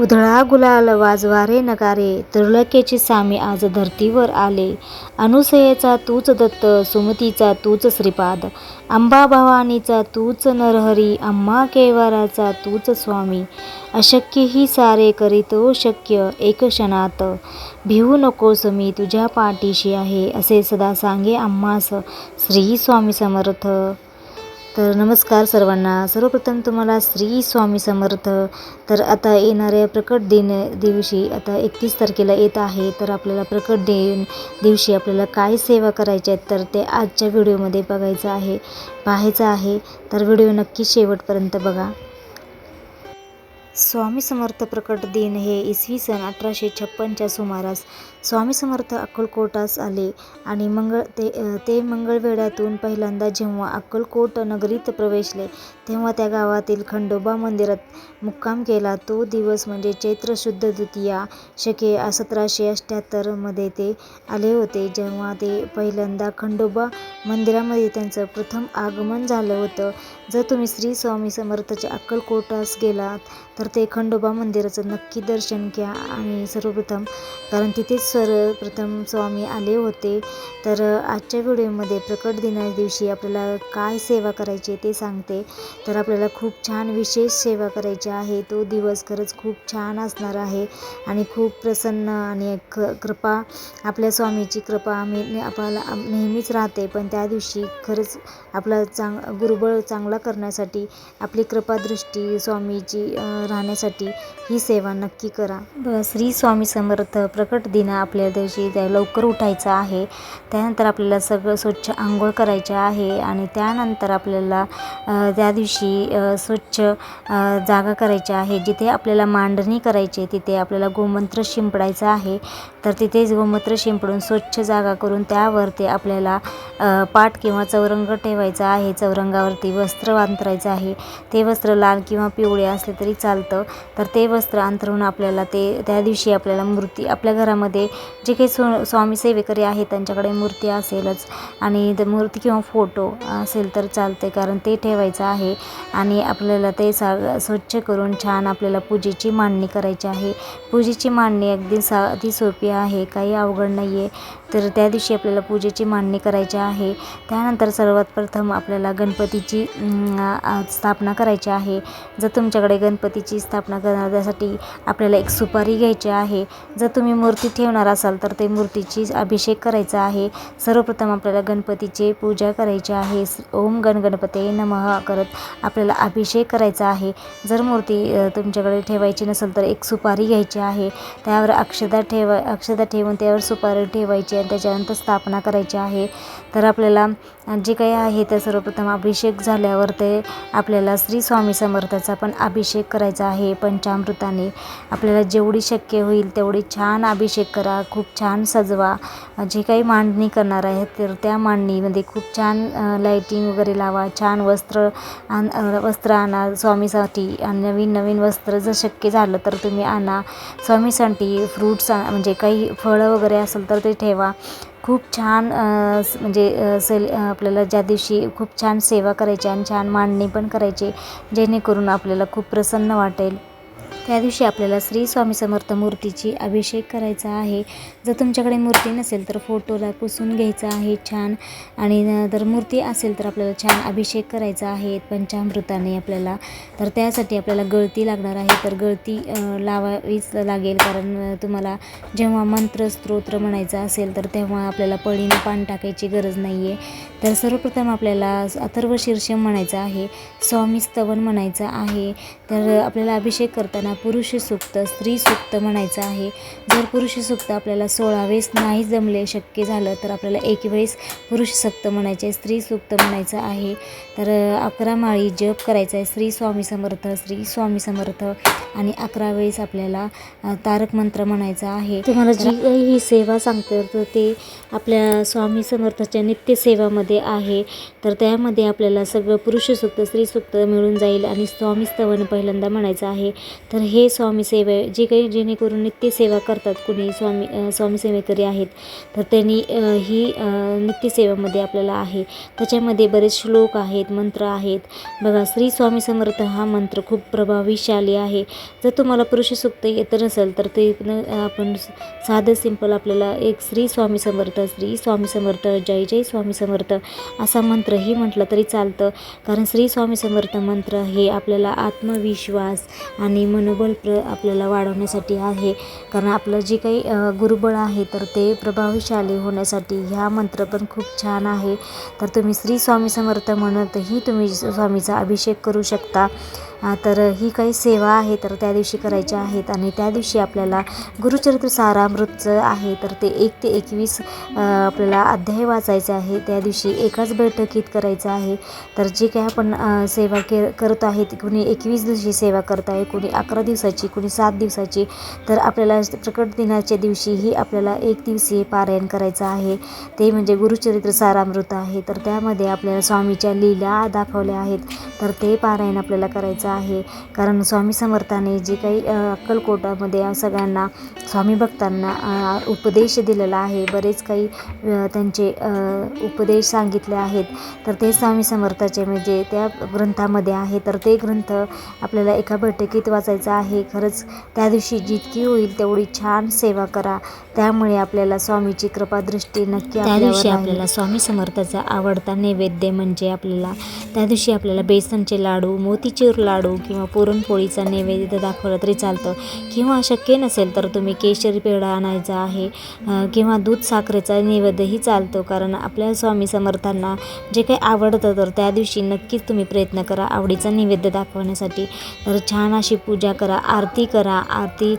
उधळा गुलाल वाजवारे नगारे त्रिलोक्याचे सामी आज धरतीवर आले. अनुसयेचा तूच दत्त सुमतीचा तूच श्रीपाद अंबा भवानीचा तूच नरहरी अम्मा केवाराचा तूच स्वामी. अशक्य ही सारे करीतो शक्य एक क्षणात. भिवू नकोस मी तुझ्या पाठीशी आहे असे सदा सांगे अम्मास श्री स्वामी समर्थ. तर नमस्कार सर्वांना. सर्वप्रथम तुम्हाला श्री स्वामी समर्थ. तर आता येणाऱ्या प्रकट दिन दिवशी आता एकतीस तारखेला येत आहे. तर आपल्याला प्रकट दिन दिवशी आपल्याला काय सेवा करायच्या आहेत तर ते आजच्या व्हिडिओमध्ये बघायचं आहे पाहायचं आहे. तर व्हिडिओ नक्की शेवटपर्यंत बघा. स्वामी समर्थ प्रकट दिन हे इसवी सन अठराशे छप्पनच्या सुमारास स्वामी समर्थ अक्कलकोटास आले आणि मंगळ ते ते मंगळवेढ्यातून पहिल्यांदा जेव्हा अक्कलकोट नगरीत प्रवेशले तेव्हा त्या गावातील खंडोबा मंदिरात मुक्काम केला. तो दिवस म्हणजे चैत्र शुद्ध द्वितीया शके सतराशे अठ्ठ्याहत्तरमध्ये ते आले होते जेव्हा ते पहिल्यांदा खंडोबा मंदिरामध्ये त्यांचं प्रथम आगमन झालं होतं. जर तुम्ही श्री स्वामी समर्थच्या अक्कलकोटास गेलात तर ते खंडोबा मंदिराचं नक्की दर्शन घ्या. आणि सर्वप्रथम कारण तिथेच सर्वप्रथम स्वामी आले होते तर आजच्या व्हिडिओमध्ये प्रकट दिना दिवशी आपल्याला काय सेवा करायची आहे ते सांगते. तर आपल्याला खूप छान विशेष सेवा करायची आहे. तो दिवस खरंच खूप छान असणार आहे. आणि खूप प्रसन्न आणि ख कृपा आपल्या स्वामीची कृपा आम्ही आपल्याला नेहमीच राहते. पण त्या दिवशी खरंच आपला चांग गुरुबळ चांगला करण्यासाठी आपली कृपादृष्टी स्वामीची राहण्यासाठी ही सेवा नक्की करा. श्री स्वामी समर्थ प्रकट दिन आपल्या दिवशी त्या लवकर उठायचं आहे. त्यानंतर आपल्याला सगळं स्वच्छ आंघोळ करायचे आहे आणि त्यानंतर आपल्याला त्या दिवशी स्वच्छ जागा करायची आहे. जिथे आपल्याला मांडणी करायची आहे तिथे आपल्याला गोमंत्र शिंपडायचं आहे. तर तिथेच गोमूत्र शिंपडून स्वच्छ जागा करून त्यावरती आपल्याला पाठ किंवा चौरंग ठेवायचा आहे. चौरंगावरती वस्त्र वस्त्र अंतरायचं आहे. ते वस्त्र लाल किंवा पिवळे असले तरी चालतं. तर ते वस्त्र अंतरून आपल्याला ते त्या दिवशी आपल्याला मूर्ती आपल्या घरामध्ये जे काही स्व स्वामी सेवेकरी आहेत त्यांच्याकडे मूर्ती असेलच. आणि ते मूर्ती किंवा फोटो असेल तर चालते कारण ते ठेवायचं आहे. आणि आपल्याला ते सा स्वच्छ करून छान आपल्याला पूजेची मांडणी करायची आहे. पूजेची मांडणी अगदी सा अति सोपी आहे. काही अवघड नाही आहे तर त्या दिवशी आपल्याला पूजेची मांडणी करायची आहे. त्यानंतर सर्वात प्रथम आपल्याला गणपतीची स्थापना करायची आहे. जर तुमच्याकडे गणपतीची स्थापना करण्यासाठी आपल्याला एक सुपारी घ्यायची आहे. जर तुम्ही मूर्ती ठेवणार असाल तर ते मूर्तीची अभिषेक करायचा आहे. सर्वप्रथम आपल्याला गणपतीची पूजा करायची आहे. ओम गण गणपते नमः करत आपल्याला अभिषेक करायचा आहे. जर मूर्ती तुमच्याकडे ठेवायची नसेल तर एक सुपारी घ्यायची आहे. त्यावर अक्षदा ठेवा अक्षदा ठेवून त्यावर सुपारी ठेवायची आणि त्याच्यानंतर स्थापना करायची आहे. तर आपल्याला जे काही आहे ते सर्वप्रथम अभिषेक झाल्यावर ते आपल्याला श्री स्वामी समर्थाचा पण अभिषेक करायचा आहे. पंचामृताने आपल्याला जेवढी शक्य होईल तेवढी छान अभिषेक करा खूप छान सजवा. जे काही मांडणी करणार आहे तर त्या मांडणीमध्ये खूप छान लाईटिंग वगैरे लावा छान वस्त्र आण वस्त्र आणा स्वामीसाठी. आणि नवीन नवीन वस्त्र जर शक्य झालं तर तुम्ही आणा. स्वामीसाठी फ्रूट्स म्हणजे काही फळं वगैरे असेल तर ते ठेवा. खूप छान म्हणजे सेल आपल्याला ज्या दिवशी खूप छान सेवा करायची आणि छान मांडणी पण करायची जेणेकरून आपल्याला खूप प्रसन्न वाटेल. त्या दिवशी आपल्याला श्री स्वामी समर्थ मूर्तीची अभिषेक करायचा आहे. जर तुमच्याकडे मूर्ती नसेल तर फोटोला पुसून घ्यायचा आहे छान. आणि जर मूर्ती असेल तर आपल्याला छान अभिषेक करायचा आहे. पंचामृताने आपल्याला. तर त्यासाठी आपल्याला गळती लागणार आहे. तर गळती लावावीच लागेल. कारण तुम्हाला जेव्हा मंत्र स्तोत्र म्हणायचं असेल तर तेव्हा आपल्याला पळीने पान टाकायची गरज नाही आहे तर सर्वप्रथम आपल्याला अथर्व शीर्षम म्हणायचं आहे. स्वामी स्तवन म्हणायचं आहे. तर आपल्याला अभिषेक करताना पुरुष सूक्त स्त्री सूक्त म्हणायचं आहे. जर पुरुष सूक्त आपल्याला सोळा वेळेस नाही जमले शक्य झालं तर आपल्याला एक वेळेस पुरुष सूक्त म्हणायचे स्त्री सूक्त म्हणायचं आहे. तर अकरा माळी जप करायचा आहे श्री स्वामी समर्थ श्री स्वामी समर्थ. आणि अकरा वेळेस आपल्याला तारक मंत्र म्हणायचा आहे. तुम्हाला जी काही ही सेवा सांगते तर ते आपल्या स्वामी समर्थाच्या नित्यसेवामध्ये आहे. तर त्यामध्ये आपल्याला सगळं पुरुष सूक्त स्त्री सूक्त मिळून जाईल आणि स्वामी स्तवन पहिल्यांदा म्हणायचं आहे. तर हे स्वामी सेवे जे काही जेणेकरून नित्यसेवा करतात कुणी स्वामी स्वामी सेवेकरी आहेत तर त्यांनी ही नित्यसेवेमध्ये आपल्याला आहे. त्याच्यामध्ये बरेच श्लोक आहेत मंत्र आहेत. बघा श्री स्वामी समर्थ हा मंत्र खूप प्रभावीशाली आहे. जर तुम्हाला पुरुष सुक्त येत नसेल तर ते आपण साधं सिंपल आपल्याला एक श्री स्वामी समर्थ श्री स्वामी समर्थ जय जय स्वामी समर्थ असा मंत्रही म्हटलं तरी चालतं. कारण श्री स्वामी समर्थ मंत्र हे आपल्याला आत्मविश्वास आणि मन मनोबल प्र आपल्याला वाढवण्यासाठी आहे. कारण आपलं जे काही गुरुबळ आहे तर ते प्रभावशाली होण्यासाठी ह्या मंत्र पण खूप छान आहे. तर तुम्ही श्री स्वामी समर्थ म्हणतही तुम्ही स्वामीचा अभिषेक करू शकता. तर ही काही सेवा आहे तर त्या दिवशी करायच्या आहेत. आणि त्या दिवशी आपल्याला गुरुचरित्र सारामृतचं आहे तर ते एक ते एकवीस आपल्याला अध्याय वाचायचं आहे. त्या दिवशी एकाच बैठकीत करायचं आहे. तर जे काही आपण सेवा के करत आहेत कुणी एकवीस दिवशी सेवा करत आहे कुणी अकरा दिवसाची कुणी सात दिवसाची तर आपल्याला प्रकट दिनाच्या दिवशीही आपल्याला एक दिवसीय पारायण करायचं आहे. ते म्हणजे गुरुचरित्र सारामृत आहे. तर त्यामध्ये आपल्याला स्वामीच्या लीला दाखवल्या आहेत. तर ते पारायण आपल्याला करायचं आहे. कारण स्वामी समर्थाने जे काही अक्कलकोटामध्ये सगळ्यांना स्वामी भक्तांना उपदेश दिलेला आहे. बरेच काही त्यांचे उपदेश सांगितले आहेत. तर ते स्वामी समर्थाचे म्हणजे त्या ग्रंथामध्ये आहे. तर ते ग्रंथ आपल्याला एका बैठकीत वाचायचा आहे. खरंच त्या दिवशी जितकी होईल तेवढी छान सेवा करा. त्यामुळे आपल्याला स्वामीची कृपादृष्टी नक्की त्या दिवशी आपल्याला स्वामी समर्थाचा आवडता नैवेद्य म्हणजे आपल्याला त्या दिवशी आपल्याला बेसनचे लाडू मोतीचूर लाडू किंवा पुरणपोळीचा नैवेद्य दाखवलं तरी चालतं. किंवा शक्य नसेल तर तुम्ही केशरी पेढा आणायचा आहे किंवा दूध साखरेचा नैवेद्यही चालतो. कारण आपल्या स्वामी समर्थांना जे काही आवडतं तर त्या दिवशी नक्कीच तुम्ही प्रयत्न करा आवडीचा नैवेद्य दाखवण्यासाठी. तर छान अशी पूजा करा आरती करा. आरती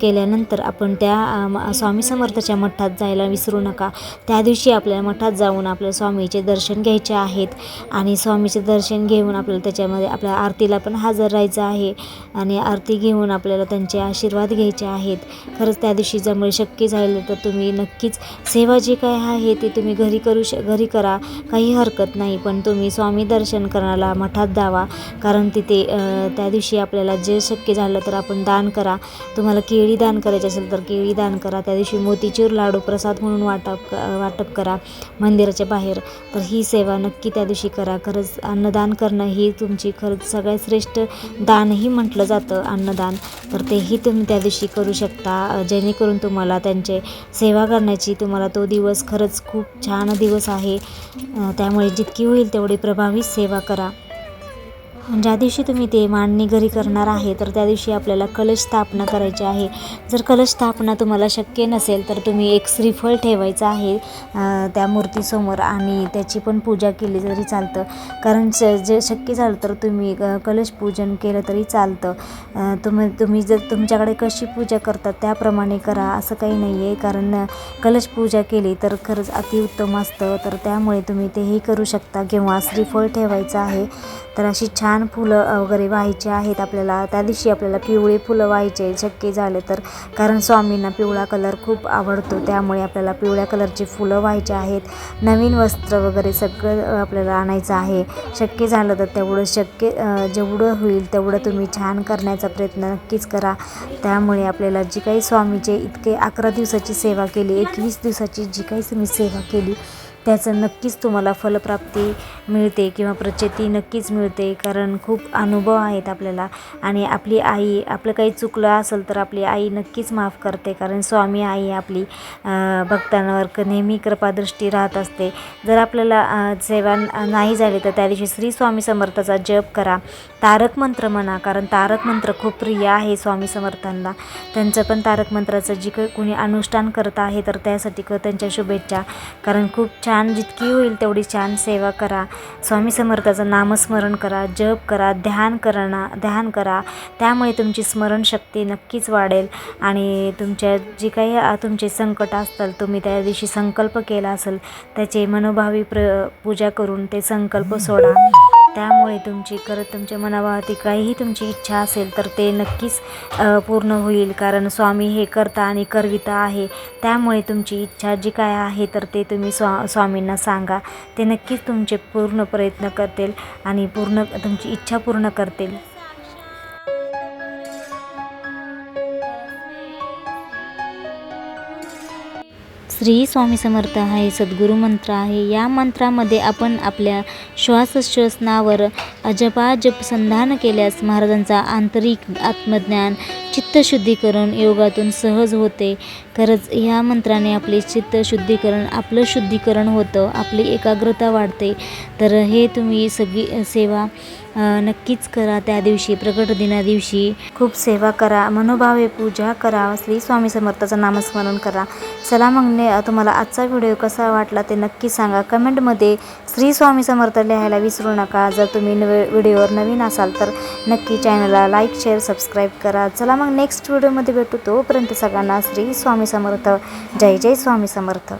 केल्यानंतर आपण त्या अ, म- स्वामी समर्थाच्या मठात जायला विसरू नका. त्या दिवशी आपल्याला मठात जाऊन आपल्या स्वामीचे दर्शन घ्यायचे आहेत आणि स्वामीचे दर्शन घेऊन आपल्याला त्याच्यामध्ये आपल्या आरतीला पण हजर राहायचं आहे आणि आरती घेऊन आपल्याला त्यांचे आशीर्वाद घ्यायचे आहेत. खरंच त्या दिवशी जर शक्य झालं तर तुम्ही नक्कीच सेवा जी काय आहे ती तुम्ही घरी करू श घरी करा. काही हरकत नाही पण तुम्ही स्वामी दर्शन करायला मठात जावा. कारण तिथे त्या दिवशी आपल्याला जे शक्य झालं तर आपण दान करा. तुम्हाला केळी दान करायची असेल तर केळी दान करा. त्या दिवशी मोतीचूर लाडू प्रसाद म्हणून वाटप वाटप करा मंदिराच्या बाहेर. तर ही सेवा नक्की त्या दिवशी करा. खरंच अन्नदान करणं ही तुमची खरंच सगळ्यात श्रेष्ठ दानही म्हटलं जातं अन्नदान. तर तेही तुम्ही त्या दिवशी करू शकता. जेणेकरून तुम्हाला त्यांचे सेवा करण्याची तुम्हाला तो दिवस खरंच खूप छान दिवस आहे. त्यामुळे जितकी होईल तेवढी प्रभावी सेवा करा. ज्या दिवशी तुम्ही ते मांडणी घरी करणार आहे तर त्या दिवशी आपल्याला कलश स्थापना करायची आहे. जर कलश स्थापना तुम्हाला शक्य नसेल तर तुम्ही एक श्रीफळ ठेवायचं आहे त्या मूर्तीसमोर आणि त्याची पण पूजा केली तरी चालतं. कारण श जे शक्य झालं तर तुम्ही कलश पूजन केलं तरी चालतं. तुम्ही तुम्ही जर तुमच्याकडे कशी पूजा करतात त्याप्रमाणे करा असं काही नाही आहे कारण कलश पूजा केली तर खरंच अतिउत्तम असतं. तर त्यामुळे तुम्ही तेही करू शकता किंवा श्रीफळ ठेवायचं आहे तर अशी छान फुलं वगैरे व्हायचे आहेत आपल्याला. त्या दिवशी आपल्याला पिवळे फुलं व्हायचे शक्य झाले तर. कारण स्वामींना पिवळा कलर खूप आवडतो. त्यामुळे आपल्याला पिवळ्या कलरची फुलं व्हायचे आहेत. नवीन वस्त्र वगैरे सगळं आपल्याला आणायचं आहे. शक्य झालं तर तेवढं शक्य जेवढं होईल तेवढं तुम्ही छान करण्याचा प्रयत्न नक्कीच करा. त्यामुळे आपल्याला जी काही स्वामीचे इतके अकरा दिवसाची सेवा केली एकवीस दिवसाची जी काही तुम्ही सेवा केली त्याचं नक्कीच तुम्हाला फलप्राप्ती मिळते किंवा प्रचिती नक्कीच मिळते कारण खूप अनुभव आहेत आपल्याला. आणि आपली आई आपलं काही चुकलं असेल तर आपली आई नक्कीच माफ करते कारण स्वामी आई आपली भक्तांवर क नेहमी कृपादृष्टी राहत असते. जर आपल्याला सेवा नाही झाली तर त्या दिवशी श्री स्वामी समर्थाचा जप करा. तारक मंत्र म्हणा कारण तारक मंत्र खूप प्रिय आहे स्वामी समर्थांना. त्यांचं पण तारक मंत्राचं जी काही कोणी अनुष्ठान करत आहे तर त्यासाठी क त्यांच्या शुभेच्छा. कारण खूप छान छान जितकी होईल तेवढी छान सेवा करा. स्वामी समर्थाचं नामस्मरण करा जप करा ध्यान करणा ध्यान करा. त्यामुळे तुमची स्मरणशक्ती नक्कीच वाढेल आणि तुमच्या जी काही तुमचे संकट असतील तुम्ही त्या दिवशी संकल्प केला असेल त्याचे मनोभावी प्र पूजा करून ते संकल्प सोडा. त्यामुळे तुमची करत तुमच्या मनाभावाती काहीही तुमची इच्छा असेल तर ते नक्कीच पूर्ण होईल. कारण स्वामी हे करता आणि करविता आहे. त्यामुळे तुमची इच्छा जी काय आहे तर ते तुम्ही स्वा स्वामींना सांगा. ते नक्कीच तुमचे पूर्ण प्रयत्न करतील आणि पूर्ण तुमची इच्छा पूर्ण करतील. श्री स्वामी समर्थ आहे सद्गुरू मंत्र आहे. या मंत्रामध्ये आपण आपल्या श्वासोच्छ्वसनावर अजपाजप संधान केल्यास महाराजांचा आंतरिक आत्मज्ञान चित्तशुद्धीकरण योगातून सहज होते. खरंच ह्या मंत्राने आपले चित्तशुद्धीकरण आपलं शुद्धीकरण होतं आपली एकाग्रता वाढते. तर हे तुम्ही सगळी सेवा नक्कीच करा त्या दिवशी प्रकट दिना दिवशी. खूप सेवा करा मनोभावे पूजा करा श्री स्वामी समर्थाचं नामस्मरण करा. चला मग ने तुम्हाला आजचा व्हिडिओ कसा वाटला ते नक्की सांगा. कमेंटमध्ये श्री स्वामी समर्थ लिहायला विसरू नका. जर तुम्ही नवे व्हिडिओवर नवीन असाल तर नक्की चॅनलला लाईक शेअर सबस्क्राईब करा. चला मग नेक्स्ट व्हिडिओमध्ये भेटू. तोपर्यंत सगळ्यांना श्री स्वामी समर्थ. जय जय स्वामी समर्थ.